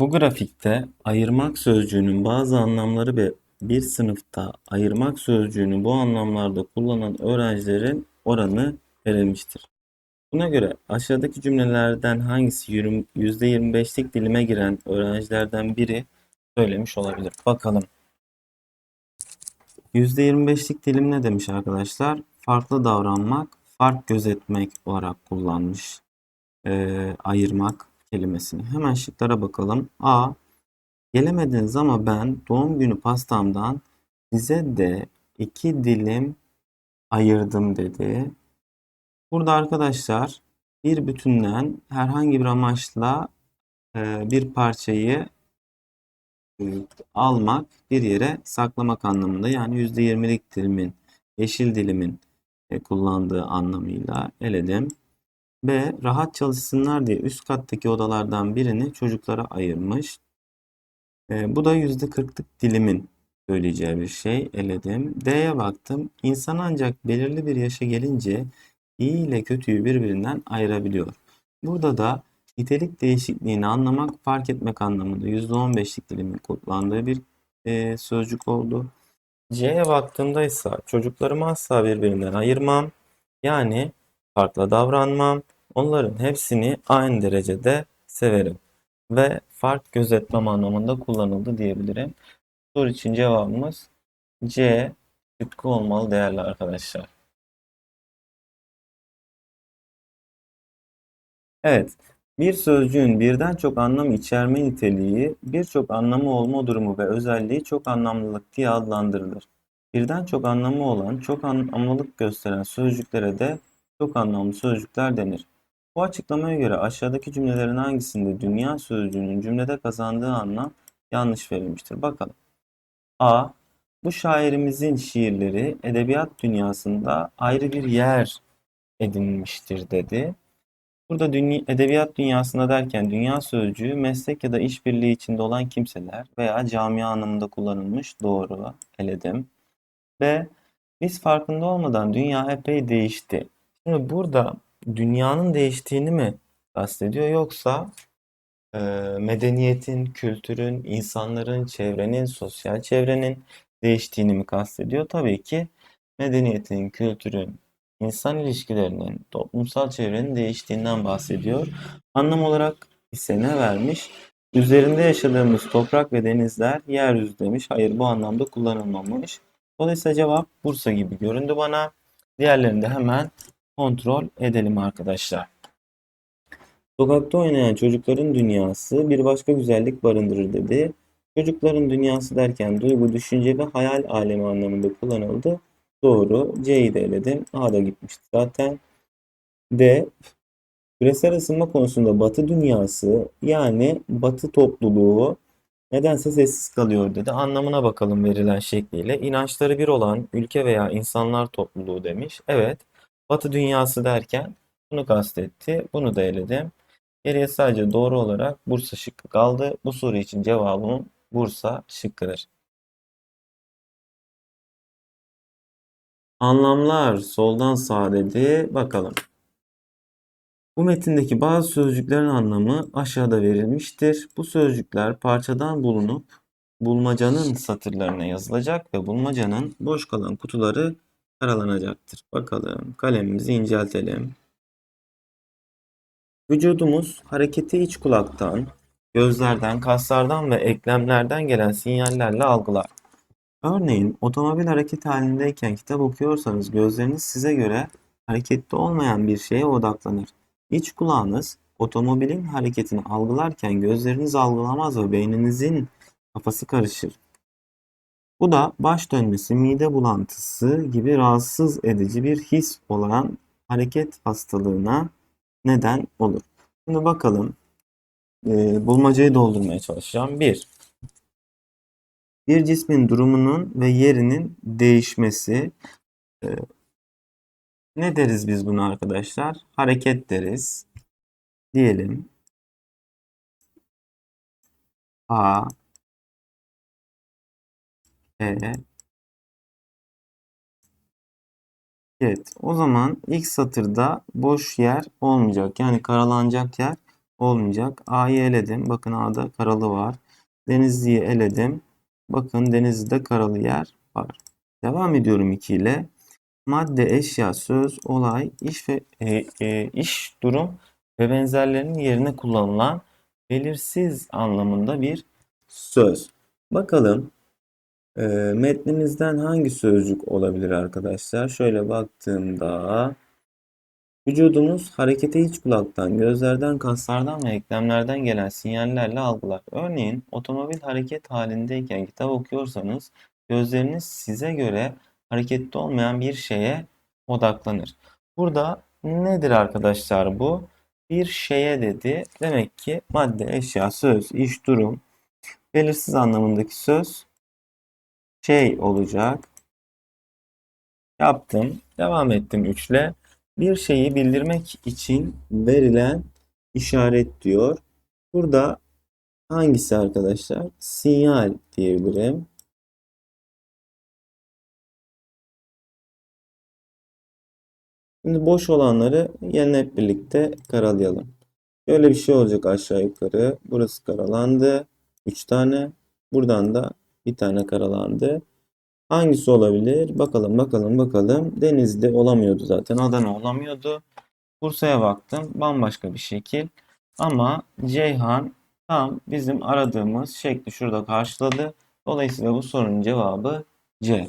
Bu grafikte ayırmak sözcüğünün bazı anlamları ve bir sınıfta ayırmak sözcüğünü bu anlamlarda kullanan öğrencilerin oranı verilmiştir. Buna göre aşağıdaki cümlelerden hangisi yirmi- %25'lik dilime giren öğrencilerden biri söylemiş olabilir? Bakalım. %25'lik dilim ne demiş arkadaşlar? Farklı davranmak, fark gözetmek olarak kullanmış. Ee, ayırmak kelimesini. Hemen şıklara bakalım. A. Gelemediniz ama ben doğum günü pastamdan size de iki dilim ayırdım dedi. Burada arkadaşlar bir bütünden herhangi bir amaçla e, bir parçayı e, almak, bir yere saklamak anlamında. Yani %20'lik dilimin, yeşil dilimin e, kullandığı anlamıyla eledim. B. Rahat çalışsınlar diye üst kattaki odalardan birini çocuklara ayırmış. E, bu da %40'lık dilimin söyleyeceği bir şey. Eledim. D'ye baktım. İnsan ancak belirli bir yaşa gelince iyi ile kötüyü birbirinden ayırabiliyor. Burada da nitelik değişikliğini anlamak, fark etmek anlamında %15'lik dilimin kullandığı bir e, sözcük oldu. C'ye baktığımda ise çocuklarımı asla birbirinden ayırmam. Yani farklı davranmam. Onların hepsini aynı derecede severim. Ve fark gözetmem anlamında kullanıldı diyebilirim. Soru için cevabımız C şıkkı olmalı değerli arkadaşlar. Evet, bir sözcüğün birden çok anlam içerme niteliği, birçok anlamı olma durumu ve özelliği çok anlamlılık diye adlandırılır. Birden çok anlamı olan, çok anlamlılık gösteren sözcüklere de çok anlamlı sözcükler denir. Bu açıklamaya göre aşağıdaki cümlelerin hangisinde dünya sözcüğünün cümlede kazandığı anlam yanlış verilmiştir? Bakalım. A. Bu şairimizin şiirleri edebiyat dünyasında ayrı bir yer edinmiştir dedi. Burada dünya, edebiyat dünyasında derken dünya sözcüğü meslek ya da işbirliği içinde olan kimseler veya camia anlamında kullanılmış. Doğru. Eledim. B. Biz farkında olmadan dünya epey değişti. Şimdi burada dünyanın değiştiğini mi kastediyor yoksa e, medeniyetin, kültürün, insanların, çevrenin, sosyal çevrenin değiştiğini mi kastediyor? Tabii ki medeniyetin, kültürün, insan ilişkilerinin, toplumsal çevrenin değiştiğinden bahsediyor. Anlam olarak ise ne vermiş? Üzerinde yaşadığımız toprak ve denizler yeryüzü demiş. Hayır bu anlamda kullanılmamış. Dolayısıyla cevap Bursa gibi göründü bana. Diğerlerini de hemen kontrol edelim arkadaşlar. Sokakta oynayan çocukların dünyası bir başka güzellik barındırır dedi. Çocukların dünyası derken duygu, düşünce ve hayal alemi anlamında kullanıldı. Doğru. C'yi de eledim. A gitmişti zaten. D. Küresel ısınma konusunda Batı dünyası yani Batı topluluğu nedense sessiz kalıyor dedi. Anlamına bakalım verilen şekliyle. İnançları bir olan ülke veya insanlar topluluğu demiş. Evet. Batı dünyası derken bunu kastetti. Bunu da eledim. Geriye sadece doğru olarak Bursa şıkkı kaldı. Bu soru için cevabım Bursa şıkkıdır. Anlamlar soldan sağa dedi. Bakalım. Bu metindeki bazı sözcüklerin anlamı aşağıda verilmiştir. Bu sözcükler parçadan bulunup bulmacanın satırlarına yazılacak ve bulmacanın boş kalan kutuları karalanacaktır. Bakalım kalemimizi inceltelim. Vücudumuz hareketi iç kulaktan, gözlerden, kaslardan ve eklemlerden gelen sinyallerle algılar. Örneğin otomobil hareket halindeyken kitap okuyorsanız gözleriniz size göre hareketli olmayan bir şeye odaklanır. İç kulağınız otomobilin hareketini algılarken gözleriniz algılamaz ve beyninizin kafası karışır. Bu da baş dönmesi, mide bulantısı gibi rahatsız edici bir his olan hareket hastalığına neden olur. Şimdi bakalım. Ee, bulmacayı doldurmaya çalışacağım. 1. Bir cismin durumunun ve yerinin değişmesi. Ee, ne deriz biz buna arkadaşlar? Hareket deriz. Diyelim. A E Evet. O zaman ilk satırda boş yer olmayacak. Yani karalanacak yer olmayacak. A'yı eledim. Bakın A'da karalı var. Denizli'yi eledim. Bakın Denizli'de karalı yer var. Devam ediyorum 2 ile. Madde, eşya, söz, olay, iş ve e, e, iş, durum ve benzerlerinin yerine kullanılan belirsiz anlamında bir söz. Bakalım e, metnimizden hangi sözcük olabilir arkadaşlar? Şöyle baktığımda vücudumuz harekete iç kulaktan, gözlerden, kaslardan ve eklemlerden gelen sinyallerle algılar. Örneğin otomobil hareket halindeyken kitap okuyorsanız gözleriniz size göre harekette olmayan bir şeye odaklanır. Burada nedir arkadaşlar bu? Bir şeye dedi. Demek ki madde, eşya, söz, iş, durum, belirsiz anlamındaki söz şey olacak. Yaptım. Devam ettim 3 ile. Bir şeyi bildirmek için verilen işaret diyor. Burada hangisi arkadaşlar? Sinyal diyebilirim. Şimdi boş olanları yine hep birlikte karalayalım. Şöyle bir şey olacak aşağı yukarı. Burası karalandı. 3 tane. Buradan da bir tane karalandı. Hangisi olabilir? Bakalım bakalım bakalım. Denizli olamıyordu zaten. Adana olamıyordu. Bursa'ya baktım. Bambaşka bir şekil. Ama Ceyhan tam bizim aradığımız şekli şurada karşıladı. Dolayısıyla bu sorunun cevabı C.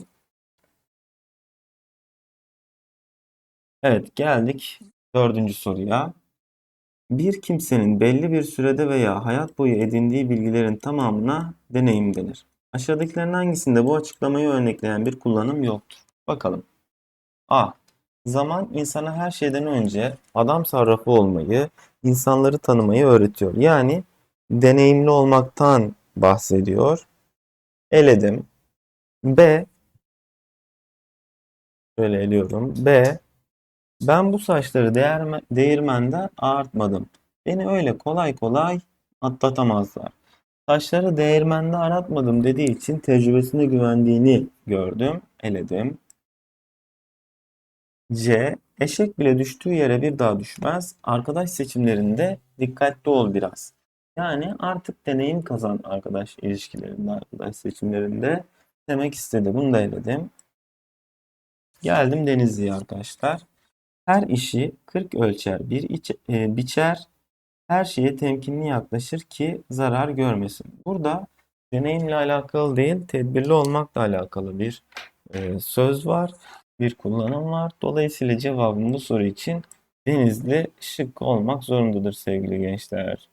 Evet geldik dördüncü soruya. Bir kimsenin belli bir sürede veya hayat boyu edindiği bilgilerin tamamına deneyim denir. Aşağıdakilerin hangisinde bu açıklamayı örnekleyen bir kullanım yoktur? Bakalım. A. Zaman insana her şeyden önce adam sarrafı olmayı, insanları tanımayı öğretiyor. Yani deneyimli olmaktan bahsediyor. Eledim. B. Şöyle eliyorum. B. Ben bu saçları değirme, değirmenden ağartmadım. Beni öyle kolay kolay atlatamazlar. Saçları değirmende aratmadım dediği için tecrübesine güvendiğini gördüm, eledim. C. Eşek bile düştüğü yere bir daha düşmez. Arkadaş seçimlerinde dikkatli ol biraz. Yani artık deneyim kazan arkadaş ilişkilerinde, arkadaş seçimlerinde demek istedi. Bunu da eledim. Geldim Denizli'ye arkadaşlar. Her işi 40 ölçer, bir iç, e, biçer, her şeye temkinli yaklaşır ki zarar görmesin. Burada deneyimle alakalı değil, tedbirli olmakla alakalı bir e, söz var, bir kullanım var. Dolayısıyla cevabım bu soru için Denizli şık olmak zorundadır sevgili gençler.